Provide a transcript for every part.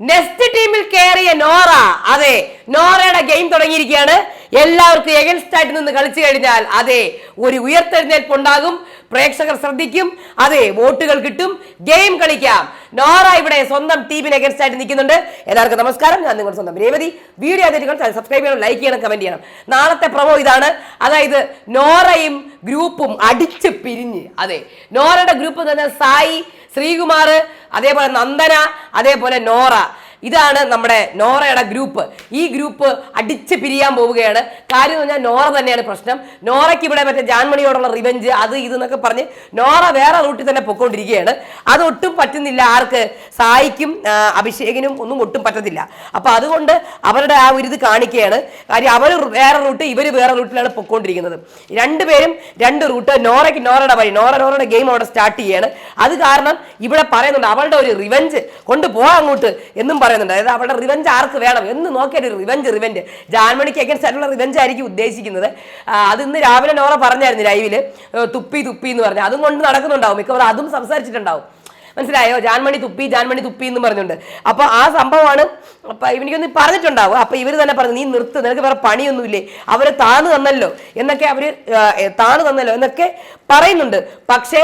Next ടീമിൽ കയറിയ നോറ. അതെ നോറയുടെ ഗെയിം തുടങ്ങിയിരിക്കുകയാണ്. എല്ലാവർക്കും എഗൻസ്റ്റ് ആയിട്ട് നിന്ന് കളിച്ചു കഴിഞ്ഞാൽ അതെ ഒരു ഉയർത്തെഴുന്നേൽപ്പ് ഉണ്ടാകും. പ്രേക്ഷകർ ശ്രദ്ധിക്കും. അതെ വോട്ടുകൾ കിട്ടും. ഗെയിം കളിക്കാം. നോറ ഇവിടെ സ്വന്തം ടീമിന് എഗൻസ്റ്റ് ആയിട്ട് നിൽക്കുന്നുണ്ട്. എല്ലാവർക്കും നമസ്കാരം. ഞാൻ നിങ്ങളുടെ സ്വന്തം രേവതി. വീഡിയോ ആദ്യമായിട്ട് സബ്സ്ക്രൈബ് ചെയ്യണം ലൈക്ക് ചെയ്യണം കമന്റ് ചെയ്യണം. നാളത്തെ പ്രമോ ഇതാണ്. അതായത് നോറയും ഗ്രൂപ്പും അടിച്ച് പിരിഞ്ഞ്. അതെ നോറയുടെ ഗ്രൂപ്പ് തന്നെ സായി ശ്രീകുമാർ അതേപോലെ നന്ദന അതേപോലെ നോറ. ഇതാണ് നമ്മുടെ നോറയുടെ ഗ്രൂപ്പ്. ഈ ഗ്രൂപ്പ് അടിച്ച് പിരിയാൻ പോവുകയാണ്. കാര്യം എന്ന് പറഞ്ഞാൽ നോറ തന്നെയാണ് പ്രശ്നം. നോറയ്ക്ക് ഇവിടെ മറ്റേ ജാൻമണിയോടുള്ള റിവഞ്ച് അത് ഇത് എന്നൊക്കെ പറഞ്ഞ് നോറ വേറെ റൂട്ടിൽ തന്നെ പൊക്കോണ്ടിരിക്കുകയാണ്. അതൊട്ടും പറ്റുന്നില്ല. ആർക്ക് സായിക്കും അഭിഷേകിനും ഒന്നും ഒട്ടും പറ്റത്തില്ല. അപ്പൊ അതുകൊണ്ട് അവരുടെ ആ ഒരു ഇത് കാണിക്കുകയാണ്. കാര്യം അവർ വേറെ റൂട്ട് ഇവർ വേറെ റൂട്ടിലാണ് പൊക്കോണ്ടിരിക്കുന്നത്. രണ്ടുപേരും രണ്ട് റൂട്ട് നോറയ്ക്ക് നോറയുടെ വഴി നോറ നോറയുടെ ഗെയിം അവിടെ സ്റ്റാർട്ട് ചെയ്യാണ്. അത് കാരണം ഇവിടെ പറയുന്നുണ്ട് അവളുടെ ഒരു റിവഞ്ച് കൊണ്ടുപോകാം അങ്ങോട്ട് എന്നും പറയുന്നുണ്ട്. അതായത് അവളുടെ റിവഞ്ച് ആർക്ക് വേണം? എന്ന് നോക്കിയൊരു റിവഞ്ച് റിവഞ്ച് ജാൻമണിക്ക് അഗൻസ്റ്റ് ആയിട്ടുള്ള റിവഞ്ച് ആയിരിക്കും ഉദ്ദേശിക്കുന്നത്. അത് ഇന്ന് രാവിലെ നോറ പറഞ്ഞായിരുന്നു ലൈവിൽ തുപ്പി തുപ്പി എന്ന് പറഞ്ഞു. അതും കൊണ്ട് നടക്കുന്നുണ്ടാവും. മിക്കവാറും അതും സംസാരിച്ചിട്ടുണ്ടാവും. മനസ്സിലായോ? ജാൻമണി തുപ്പി ജാൻമണി തുപ്പി എന്ന് പറഞ്ഞുണ്ട്. അപ്പൊ ആ സംഭവമാണ് അപ്പൊ ഇവനിക്കൊന്ന് പറഞ്ഞിട്ടുണ്ടാവും അപ്പൊ ഇവർ തന്നെ പറഞ്ഞു നീ നിർത്ത്. നിനക്ക് വേറെ പണിയൊന്നുമില്ലേ? അവർ താന്ന് തന്നല്ലോ. എന്നൊക്കെ അവർ താന്ന് തന്നല്ലോ എന്നൊക്കെ പറയുന്നുണ്ട്. പക്ഷേ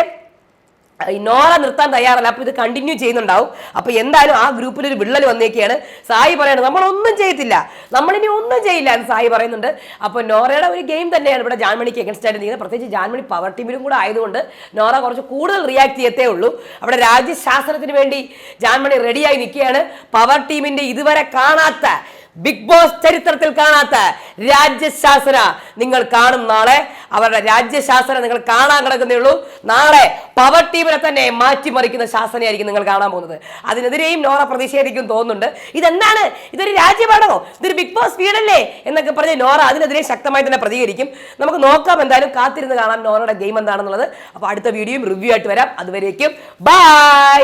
നോറ നിർത്താൻ തയ്യാറല്ല. അപ്പൊ ഇത് കണ്ടിന്യൂ ചെയ്യുന്നുണ്ടാവും. അപ്പൊ എന്തായാലും ആ ഗ്രൂപ്പിൽ ഒരു വിള്ളൽ വന്നേക്കാണ്. സായി പറയുന്നത് നമ്മളൊന്നും ചെയ്യത്തില്ല. നമ്മളിനി ഒന്നും ചെയ്യില്ല എന്ന് സായി പറയുന്നുണ്ട്. അപ്പൊ നോറയുടെ ഒരു ഗെയിം തന്നെയാണ് ഇവിടെ ജാൻമണിക്ക് എഗൻസ്റ്റ് ആയിട്ട് നിൽക്കുന്നത്. പ്രത്യേകിച്ച് ജാൻമണി പവർ ടീമിലും കൂടെ ആയതുകൊണ്ട് നോറ കുറച്ച് കൂടുതൽ റിയാക്ട് ചെയ്യത്തേ ഉള്ളൂ. അവിടെ രാജ്യശാസനത്തിന് വേണ്ടി ജാൻമണി റെഡിയായി നിൽക്കുകയാണ്. പവർ ടീമിന്റെ ഇതുവരെ കാണാത്ത ബിഗ് ബോസ് ചരിത്രത്തിൽ കാണാത്ത രാജ്യശാസന നിങ്ങൾ കാണും നാളെ. അവരുടെ രാജ്യശാസന നിങ്ങൾ കാണാൻ കിടക്കുന്നേ ഉള്ളൂ നാളെ പവർ ടീമിനെ തന്നെ മാറ്റിമറിക്കുന്ന ശാസനയായിരിക്കും നിങ്ങൾ കാണാൻ പോകുന്നത്. അതിനെതിരെയും നോറ പ്രതിഷേധിക്കും തോന്നുന്നുണ്ട്. ഇതെന്താണ്? ഇതൊരു രാജ്യമാണോ? ഇതൊരു ബിഗ് ബോസ് വീടല്ലേ? എന്നൊക്കെ പറഞ്ഞ് നോറ അതിനെതിരെ ശക്തമായി തന്നെ പ്രതികരിക്കും. നമുക്ക് നോക്കാം എന്തായാലും കാത്തിരുന്ന് കാണാം നോറയുടെ ഗെയിം എന്താണെന്നുള്ളത്. അപ്പോൾ അടുത്ത വീഡിയോയും റിവ്യൂ ആയിട്ട് വരാം. അതുവരേക്കും. ബൈ